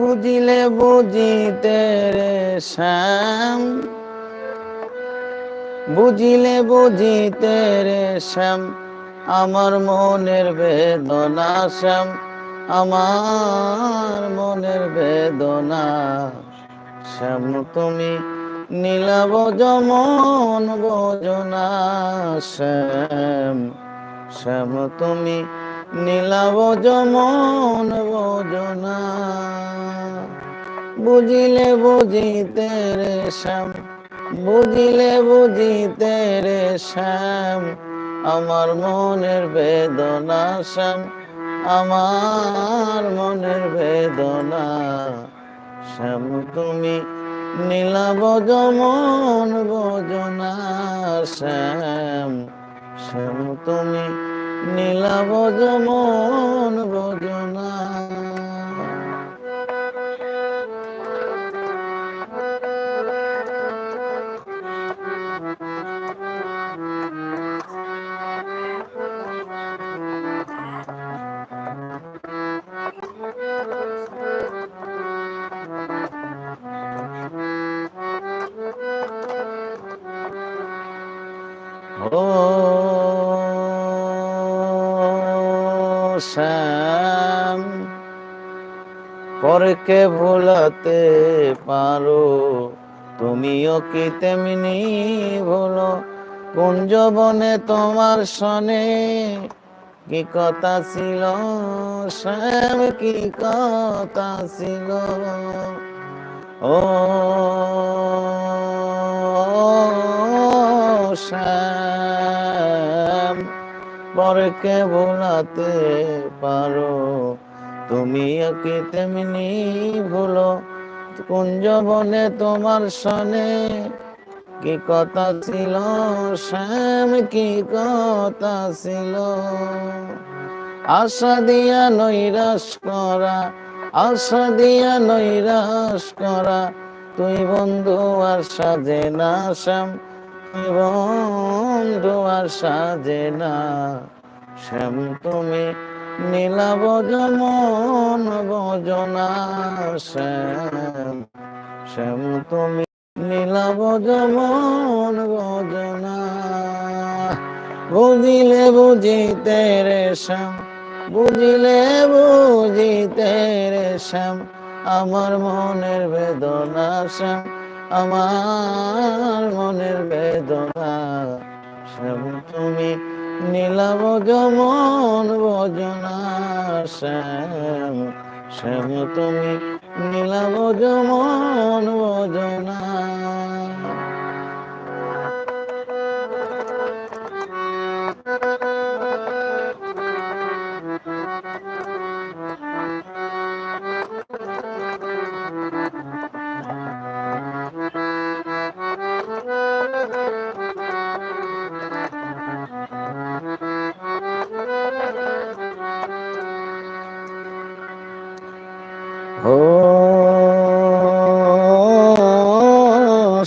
বুঝিলে বুঝিতে রে শ্যাম। বুঝিলে বুঝিতে রে শ্যাম, আমার মনের বেদনা শ্যাম, আমার মনের বেদনা শ্যাম। তুমি নীলাব যমন বজনা শ্যাম শ্যাম। তুমি নীলাব যমন বুঝিলে বুঝিতে রে শ্যাম, বুঝিলে বুঝিতে রে শ্যাম। আমার মনের বেদনা শ্যাম, আমার মনের বেদনা। শ্যাম, তুমি নীলাব যমন শ্যাম শ্যাম, তুমি নীলাব যমন বজনা। ও শ্যাম, পরকে ভোলাতে পারো। তুমিও কি তেমনি ভুলো? কুঞ্জবনে তোমার সনে কি কথা ছিল? শ্যাম, কি কথা ছিল? ও, শ্যাম। পরকে ভোলাতে পারো। তুমি কি তেমনি ভুলো, কুঞ্জবনে তোমার সনে। কি কথা ছিল, শ্যাম কি কথা ছিল? আশা দিয়া নৈরাশ করা, আশা দিয়া নৈরাশ করা। তুই বন্ধু আর সাজে না, শ্যাম বন্ধু আর সাজে না। শ্যাম তুমি নীলাব যেমন বজনা শ্যাম। শ্যাম তুমি নীলাব যেমন বজনা। বুঝিলে বুঝিতে রে শ্যাম, বুঝিলে বুঝিতে রে শ্যাম। আমার মনের বেদনা শ্যাম আমার মনের বেদনা। শ্যাম তুমি নীলাব গমন বজনা শ্যাম। শ্যাম তুমি নীলাব গমন বজনা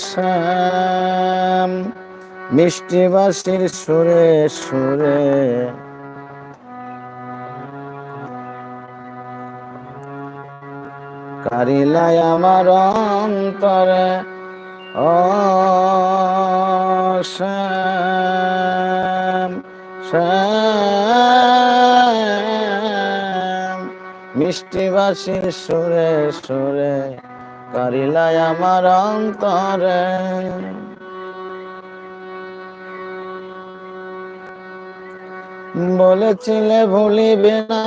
শ্যাম মিষ্টি বাসির সুরে সুরে। কারিলায় আমার অন্তরে ও শ্যাম শ্যাম। মিষ্টি বাসির সুরে সুরে কারিলায় আমার অন্তরে। বলেছিলে ভুলিবে না,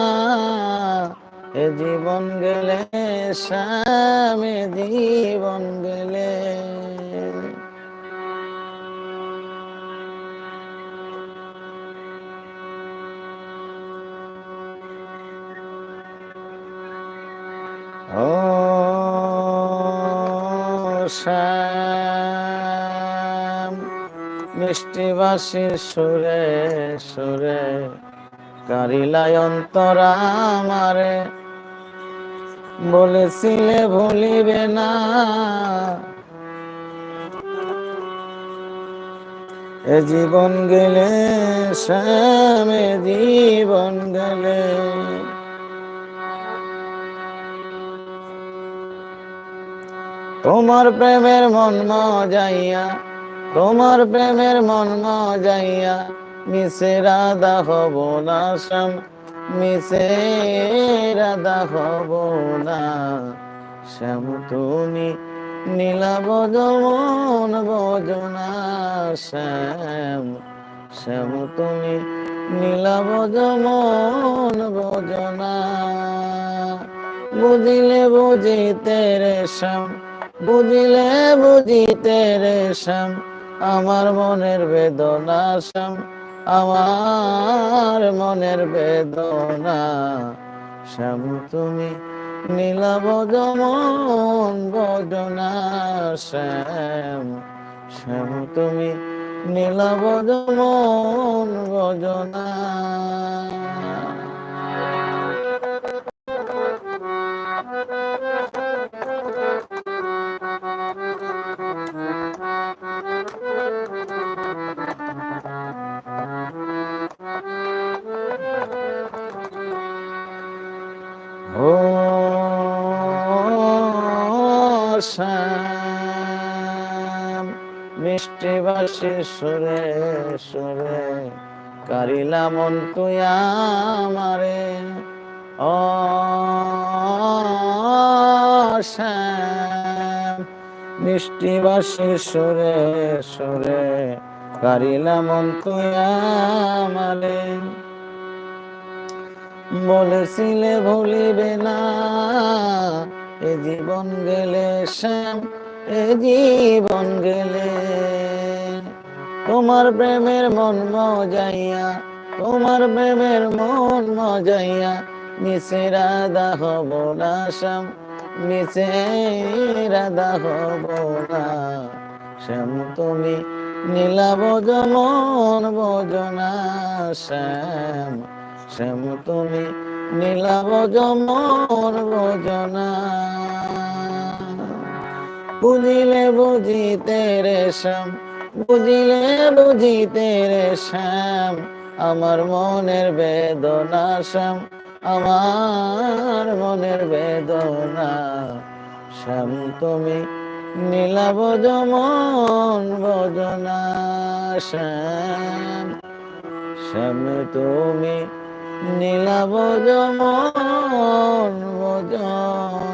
এ জীবন গেলে এ জীবন গেলে। শ্যাম, মিষ্টি বাসির সুরে সুরে কারিলায় অন্তরা আমারে। বলেছিলে ভুলিবে না। এ জীবন গেলে, শ্যাম জীবন গেলে তোমার প্রেমের মন মজাইয়া, তোমার প্রেমের মন মজাইয়া, মিশে রাধা হব না শ্যাম, মিশে রাধা হব না শ্যাম, তুমি নীলাব যমন বজনা শ্যাম শ্যাম, তুমি নীলাব যমন বজনা বুঝিলে বুঝিতে রে শ্যাম বুঝিলে বুঝিতে রে শ্যাম, আমার মনের বেদনা শ্যাম, আমার মনের বেদনা। শ্যাম, তুমি নীলাব যমন বদনা শ্যাম। শ্যাম, তুমি নীলাব যমন বদনা। মিষ্টি বাসি সুরে। সুরে কারিলা মন তুই আমারে ও মিষ্টি বাসি সুরে সুরে। কারিলা মন তুই আমারে। বলেছিলে ভুলিবে না, এ জীবন গেলে শ্যাম, এ জীবন গেলে তোমার প্রেমের মন মজাইয়া, তোমার প্রেমের মন মজাইয়া, মিশে রাধা হব না শ্যাম, মিশে রাধা হব না শ্যাম, তুমি নীলাব যমন বজনা শ্যাম শ্যাম, তুমি নীলাব যমন বজনা বুঝিলে বুঝিতে রে শ্যাম বুঝিলে বুঝিতে রে শ্যাম। আমার মনের বেদনা শ্যাম, আমার মনের বেদনা। শ্যাম, তুমি নীলাব যমন বজনা শ্যাম। শ্যাম, তুমি নীলাব যমন বজনা।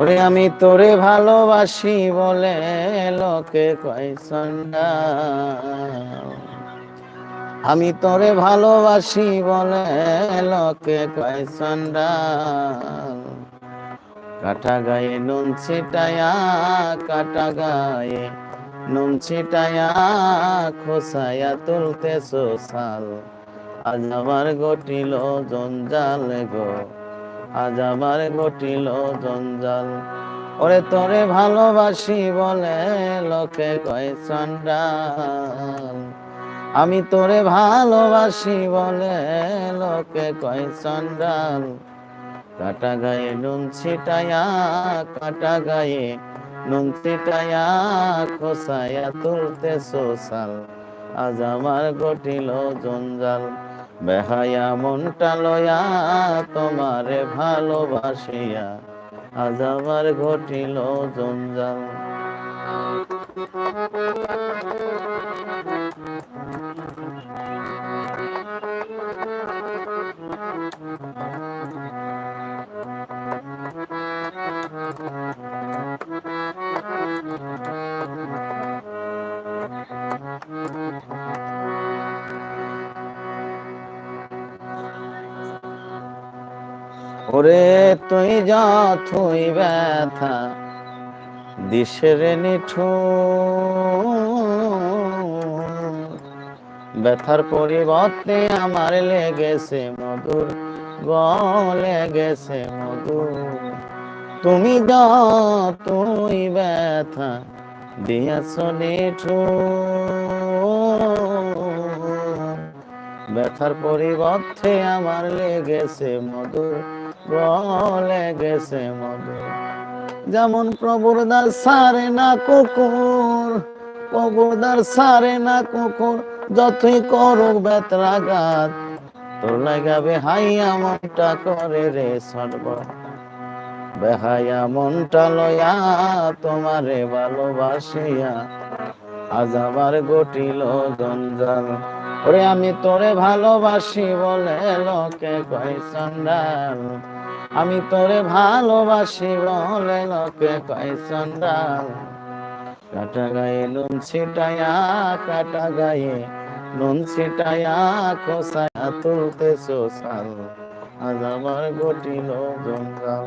ওরে আমি তোরে ভালোবাসি বলে লোকে কয় সন্ধ্যা। আমি তোরে ভালোবাসি বলে লোকে কয় কাটা গায়ে নুন ছিটায়া, কাটা গায়ে নুন ছিটায়া খোসায়া তুলতে সোসাল আজ আমার গটিল জঞ্জাল গো, আজ আমার ঘটিল জঞ্জাল। ওরে তোরে ভালোবাসি বলে লোকে কয় চন্ডাল আমি তোরে ভালোবাসি বলে লোকে কয় চন্ডাল কাটা গায়ে নুন ছিটায়া, কাটা গায়ে নুন ছিটায়া, খোসায়া তুলতে সোসাল আজ আমার ঘটিল জঞ্জাল, বেহায়া মনটা লয়া তোমারে ভালোবাসিয়া। আজ আমার ঘটিল জঞ্জাল। ওরে তুই যথই ব্যথা, দিশের নিঠু ব্যথার পরিবর্তে আমার লেগেছে মধুর, গলে গেছে মধুর। তুমি যতই ব্যথা, দিয়াছ নিঠু ব্যথার পরিবর্তে আমার লেগেছে মধুর গেছে মধুর। যেমন প্রভুর দ্বার সারে না কুকুর, প্রভুর দ্বার সারে না কুকুর, যতই করুক বেতরাঘাত তোর লাগাবে হাইয়া মনটা করে রে সর্ব বেহায়া মনটা লয়া তোমারে ভালোবাসিয়া, আজ আমার গটিল জঞ্জাল ওরে আমি তোরে ভালোবাসি বলে লোকে কয় সন্ডাল। আমি তোরে ভালোবাসি বলে লোকে কয় সন্ডাল। কাটা গায়ে নুন ছিটায়া, কাটা গায়ে নুন ছিটায়া, খোসায়া তুলতে সোসাল আজ আমার গটিল জঞ্জাল।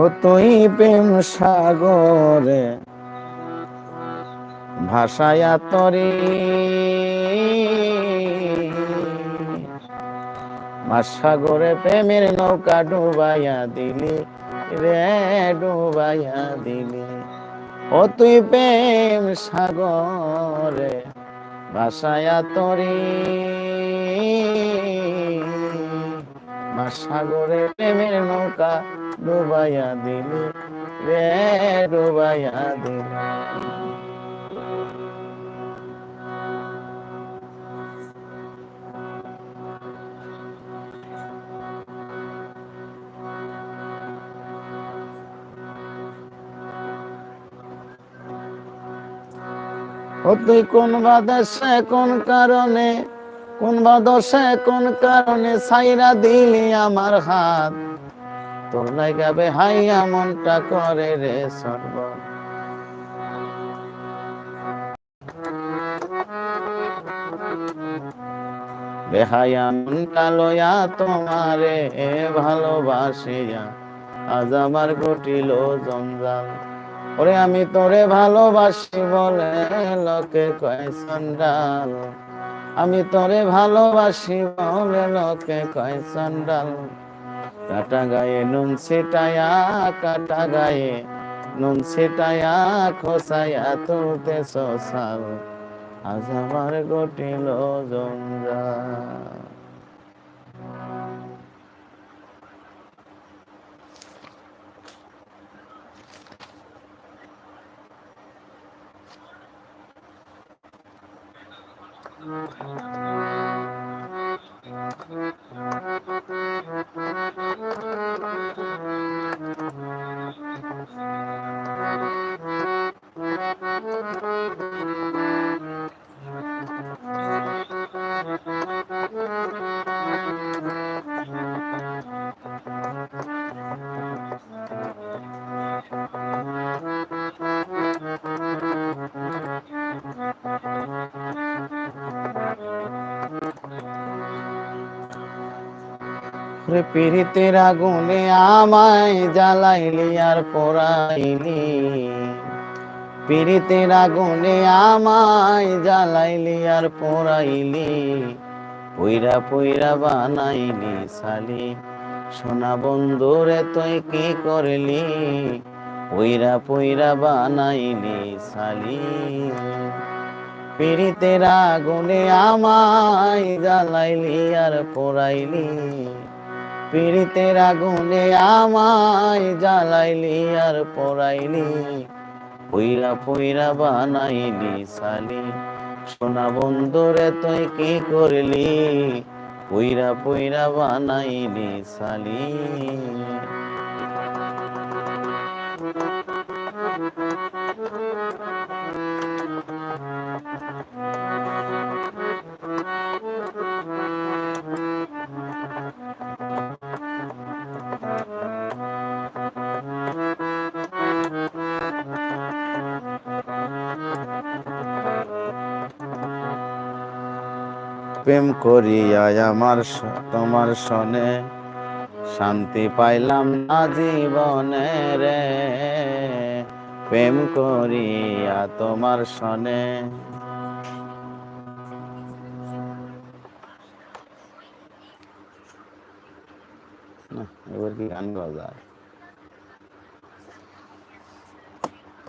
ও তুই প্রেম সাগরে ভাষায়া তরি সাগরে প্রেমের নৌকা ডুবাইয়া দিলি রে, ডুবাইয়া দিলি। ও তুই প্রেম সাগরে ভাষায়া তরি সাগরে প্রেমের নৌকা ডুবাইয়া দিলি রে ডুবাইয়া দিলি। কোন বাদেশে কোন কারণে কোন বাদশে কোন কারণে সাইরা দিলি আমার হাত? তোর লাগাবে হাইয়া মনটা করে রে সর্ব। বেহায়া মনটা লয়া তোমারে ভালোবাসিয়া, আজ আমার ঘটিল জঞ্জাল। ওরে আমি তোরে ভালোবাসি বলে লোকে কয় সন্ডাল আমি তোরে ভালোবাসি বলে লোকে কয় সন্ডাল কাটা গায়ে নুন ছিটায়া, কাটা গায়ে নুন ছিটায়া, খোসায়া তুলতে সসাল আজ আমার গটিল জঞ্জাল। Thank you. রে পীড়িতের আগুনে আমায় জ্বালাইলি আর পোড়াইলি পীড়িতের আগুনে আমায় জ্বালাইলি আর পোড়াইলি পইরা পইরা বানাইলি সালি সোনা বন্ধুরে তুই কি করলি? পইরা পইরা বানাইলি সালি পীড়িতের আগুনে আমায় জ্বালাইলি আর পোড়াইলি পীড়িতের আগুনে আমায় জ্বালাইলি আর পড়াইলি। পইরা পইরা বানাইলি সালি সোনা বন্ধুরে তুই কি করলি? পইরা পইরা বানাইলি সালি প্রেম করিয়া আমার তোমার সনে। শান্তি পাইলাম না জীবনে রে। প্রেম করিয়া তোমার সনে। এবার কি গান যায়